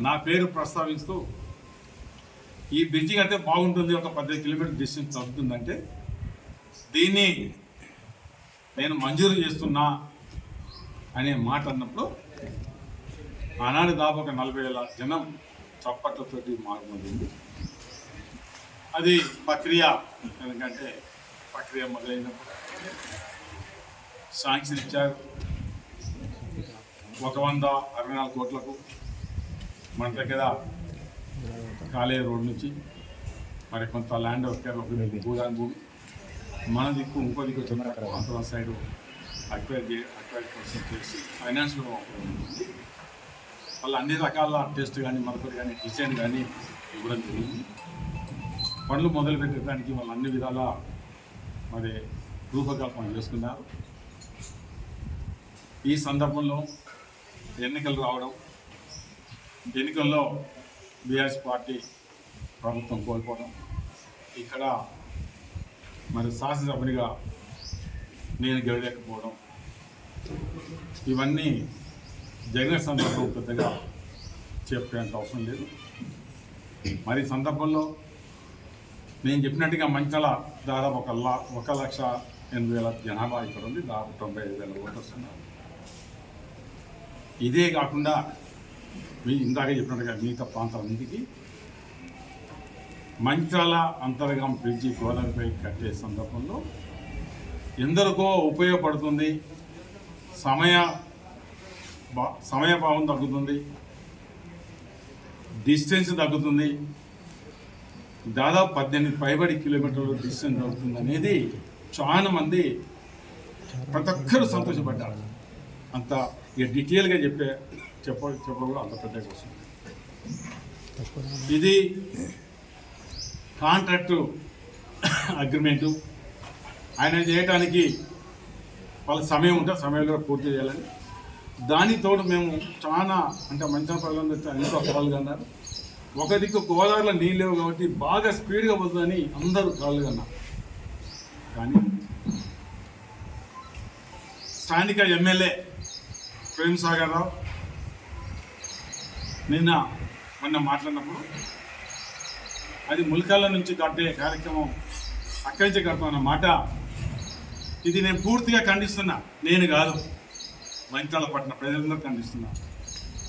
నా పేరు ప్రస్తావిస్తూ ఈ బ్రిడ్జి కడితే బాగుంటుంది ఒక పద్దెనిమిది కిలోమీటర్ డిస్టెన్స్ తగ్గుతుందంటే దీన్ని నేను మంజూరు చేస్తున్నా అనే మాట అన్నప్పుడు ఆనాడు దాదాపు ఒక నలభై వేల జనం చప్పట్లతోటి మారుమోగింది అది ప్రక్రియ ఎందుకంటే ప్రక్రియ మొదలైనప్పుడు శాంక్షన్ ఇచ్చారు. ఒక వంద అరవై నాలుగు కోట్లకు మన దగ్గర కాలే రోడ్ నుంచి మరి కొంత ల్యాండ్ ఒక భూదాన్ భూమి. మన దిక్కు ఇంకో దిక్కు వచ్చిన ఆంధ్ర సైడ్ అక్వైర్ చే అక్వైర్ కోసం చేసి ఫైనాన్స్ కూడా వాళ్ళు అన్ని రకాల టెస్ట్ కానీ మరొకటి కానీ డిజైన్ కానీ ఇవ్వడం జరిగింది. పనులు మొదలు పెట్టడానికి వాళ్ళు అన్ని విధాల మరి రూపకల్పన చేసుకున్నారు. ఈ సందర్భంలో ఎన్నికలు రావడం ఎన్నికల్లో బీఆర్ఎస్ పార్టీ ప్రభుత్వం కోల్పోవడం. ఇక్కడ మరి శాసనసభ్యునిగా నేను గెలలేకపోవడం ఇవన్నీ జరిగిన సందర్భం పెద్దగా చెప్పేంత అవసరం లేదు. మరి సందర్భంలో నేను చెప్పినట్టుగా మంచాల దాదాపు ఒక లా ఒక లక్ష ఎనిమిది వేల జనాభా ఇక్కడ ఉంది. దాదాపు తొంభై ఐదు వేల ఓటర్స్ ఉన్నారు. ఇదే కాకుండా మీ ఇందాక చెప్పినట్టుగా మిగతా ప్రాంతాలన్నిటికీ మంచాల అంతర్గం బ్రిడ్జి గోదావరిపై కట్టే సందర్భంలో ఎందరికో ఉపయోగపడుతుంది సమయ బా సమయభావం తగ్గుతుంది డిస్టెన్స్ తగ్గుతుంది దాదాపు పద్దెనిమిది పైబడి కిలోమీటర్లు డిస్టెన్స్ తగ్గుతుంది అనేది చాలా మంది ప్రతి ఒక్కరూ సంతోషపడ్డారు. అంత ఇక డీటెయిల్గా చెప్పే చెప్ప చెప్పడం అంత పెద్ద కోసం ఇది కాంట్రాక్టు అగ్రిమెంటు. ఆయన చేయడానికి వాళ్ళ సమయం ఉంటే సమయంలో పూర్తి చేయాలని. దానితోడు మేము చాలా అంటే మంచి ప్రజలందరూ ఎంతో కాలుగా అన్నారు. ఒక దిక్కు గోదావరిలో నీళ్ళు లేవు కాబట్టి బాగా స్పీడ్గా పోతుందని అందరూ కాలుగా అన్నారు కానీ స్థానిక ఎమ్మెల్యే ప్రేమ్ సాగర్ రావు. నిన్న మొన్న మాట్లాడినప్పుడు అది ములికాల నుంచి కట్టే కార్యక్రమం అక్కడి నుంచి కడతామన్న మాట. ఇది నేను పూర్తిగా ఖండిస్తున్నా. నేను కాదు. మంచాల పట్టిన ప్రజలందరూ ఖండిస్తున్నా.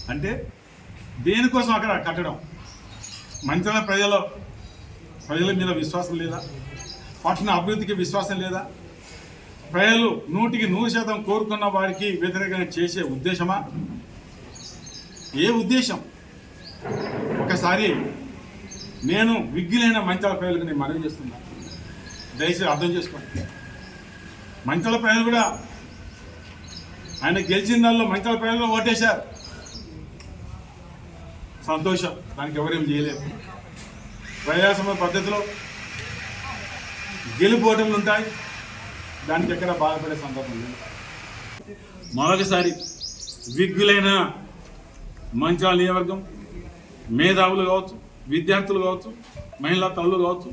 అంటే దేనికోసం అక్కడ కట్టడం? మంచాల ప్రజల ప్రజల మీద విశ్వాసం లేదా? పట్టణ అభివృద్ధికి విశ్వాసం లేదా? ప్రజలు నూటికి నూరు శాతం కోరుకున్న వారికి వ్యతిరేకంగా చేసే ఉద్దేశమా? ఏ ఉద్దేశం? ఒకసారి నేను విగ్గులైన మంచాల ప్రజలకు నేను మనవి చేస్తున్నా. దయచేసి అర్థం చేసుకోండి. మంచాల ప్రజలు కూడా ఆయన గెలిచిన దానిలో మంచాల ప్రజలు ఓటేశారు. సంతోషం. దానికి ఎవరేం చేయలేరు ప్రజాసమ పద్ధతిలో గెలుపు ఓటములు ఉంటాయి. దానికి ఎక్కడ బాధపడే సందర్భం లేదు మరొకసారి విగ్గులైన మంచాల నియోజకవర్గం మేధావులు కావచ్చు విద్యార్థులు కావచ్చు మహిళా తల్లులు కావచ్చు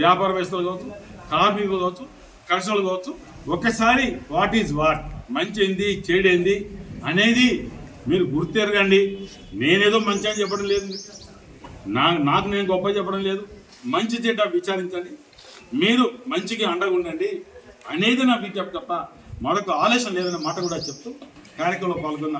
వ్యాపారవేత్తలు కావచ్చు కార్మికులు కావచ్చు కర్షకులు కావచ్చు ఒకసారి వాట్ ఈజ్ వాట్ మంచి ఏంది చెడేంది అనేది మీరు గుర్తెరగండి. నేనేదో మంచి అని చెప్పడం లేదు. నా నాకు నేను గొప్ప చెప్పడం లేదు. మంచి చెడ్డ విచారించండి. మీరు మంచికి అండగా ఉండండి అనేది నా విజ్ఞప్తి తప్ప మరొక ఆలోచన లేదన్న మాట కూడా చెప్తూ కార్యక్రమంలో పాల్గొన్న